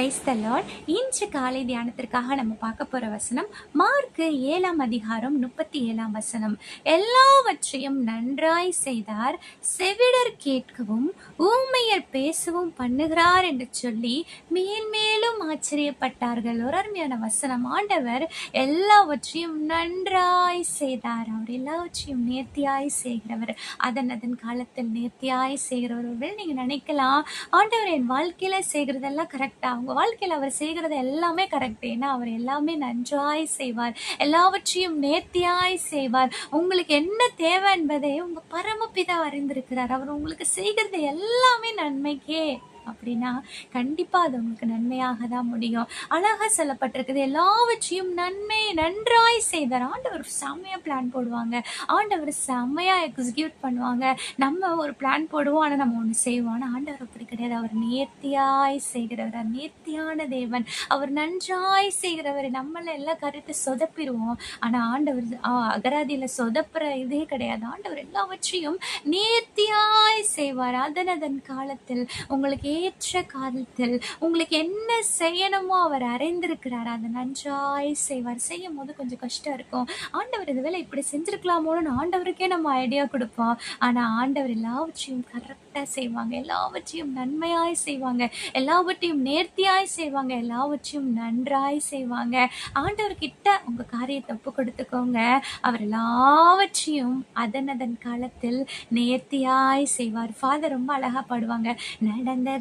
Praise the Lord இன்று காலை தியானத்திற்காக நம்ம பார்க்க போற வசனம் மார்க்கு ஏழாம் அதிகாரம் முப்பத்தி ஏழாம் வசனம். எல்லாவற்றையும் நன்றாய் செய்தார் செவிடர் கேட்கவும் ஊமையர் பேசவும் பண்ணுகிறார் என்று சொல்லி மேன்மேலும் ஆச்சரியப்பட்டார்கள். ஒரு அருமையான வசனம். ஆண்டவர் எல்லாவற்றையும் நன்றாய் செய்தார். அவர் எல்லாவற்றையும் நேர்த்தியாய் செய்கிறவர். அதன் அதன் காலத்தில் நேர்த்தியாய் செய்கிறவர் நீங்க நினைக்கலாம் ஆண்டவர் என் வாழ்க்கையில செய்கிறதெல்லாம் கரெக்டாக வாழ்க்கையில அவர் செய்கிறது எல்லாமே கரெக்ட் ஏன்னா அவர் எல்லாமே நன்றாய் செய்வார். எல்லாவற்றையும் நேர்த்தியாய் செய்வார். உங்களுக்கு என்ன தேவை என்பதை உங்க பரமபிதா அறிந்திருக்கிறார். அவர் உங்களுக்கு செய்கிறது எல்லாமே நன்மைக்கே. அப்படின்னா கண்டிப்பாக அது உங்களுக்கு நன்மையாக தான் முடியும். அழகா சொல்லப்பட்டிருக்குது. எல்லாவற்றையும் நன்மை நன்றாய் செய்தார் ஆண்டவர் செம்மையாக பிளான் போடுவாங்க. ஆண்டவர் செம்மையா எக்ஸிக்யூட் பண்ணுவாங்க. நம்ம ஒரு பிளான் போடுவோம் ஆனால் நம்ம ஒன்று செய்வோம். ஆனால் ஆண்டவர் அப்படி கிடையாது. அவர் நேர்த்தியாய் செய்கிறவர். நேர்த்தியான தேவன். அவர் நன்றாய் செய்கிறவர் நம்மள எல்லாம் கருத்து சொதப்பிடுவோம். ஆனால் ஆண்டவர் அகராதியில் சொதப்புற இதே கிடையாது. ஆண்டவர் எல்லாவற்றையும் நேர்த்தியாய் செய்வார். அதன் அதன் காலத்தில் உங்களுக்கு ஏற்ற காலத்தில் உங்களுக்கு என்ன செய்யணுமோ அவர் அறிந்திருக்கிறார். அதை நன்றாய் செய்வார். செய்யும் போது கொஞ்சம் கஷ்டம் இருக்கும். ஆண்டவர் இது வேலை இப்படி செஞ்சிருக்கலாமோன்னு ஆண்டவருக்கே நம்ம ஐடியா கொடுப்போம். ஆனா ஆண்டவர் எல்லாவற்றையும் கரெக்டா செய்வாங்க. எல்லாவற்றையும் நன்மையாய் செய்வாங்க. எல்லாவற்றையும் நேர்த்தியாய் செய்வாங்க. எல்லாவற்றையும் நன்றாய் செய்வாங்க. ஆண்டவர்கிட்ட உங்கள் உங்க காரியத்தை ஒப்பு கொடுத்துக்கோங்க. அவர் எல்லாவற்றையும் அதன் அதன் காலத்தில் நேர்த்தியாய் செய்வார். ஃபாதர் ரொம்ப அழகா பாடுவாங்க.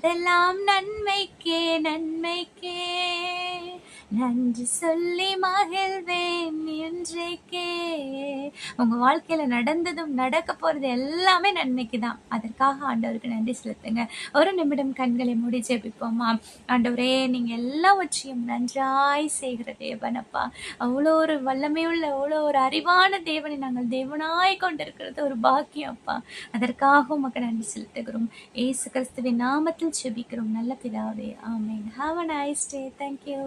அதெல்லாம் நன்மைக்கே நன்மைக்கே. நன்றி சொல்லி மகிழ்வேன் இன்றைக்கே உங்க வாழ்க்கையில நடந்ததும் நடக்க போறது எல்லாமே நன்மைக்கு தான் அதற்காக ஆண்டவருக்கு நன்றி செலுத்துங்க. ஒரு நிமிடம் கண்களை மூடி ஜெபிப்போமா? ஆண்டவரே நீங்க எல்லாவற்றையும் நன்றாய் செய்கிற தேவனப்பா. அவ்வளோ ஒரு வல்லமையுள்ள அவ்வளோ ஒரு அறிவான தேவனை நாங்கள் தேவனாய் கொண்டிருக்கிறது. ஒரு பாக்கியம் அப்பா அதற்காக உமக்கு நன்றி செலுத்துகிறோம். ஏசு கிறிஸ்துவின் நாமத்தில் ஜெபிக்கிறோம். நல்ல பிதாவே ஆமேன். Have a nice day thank you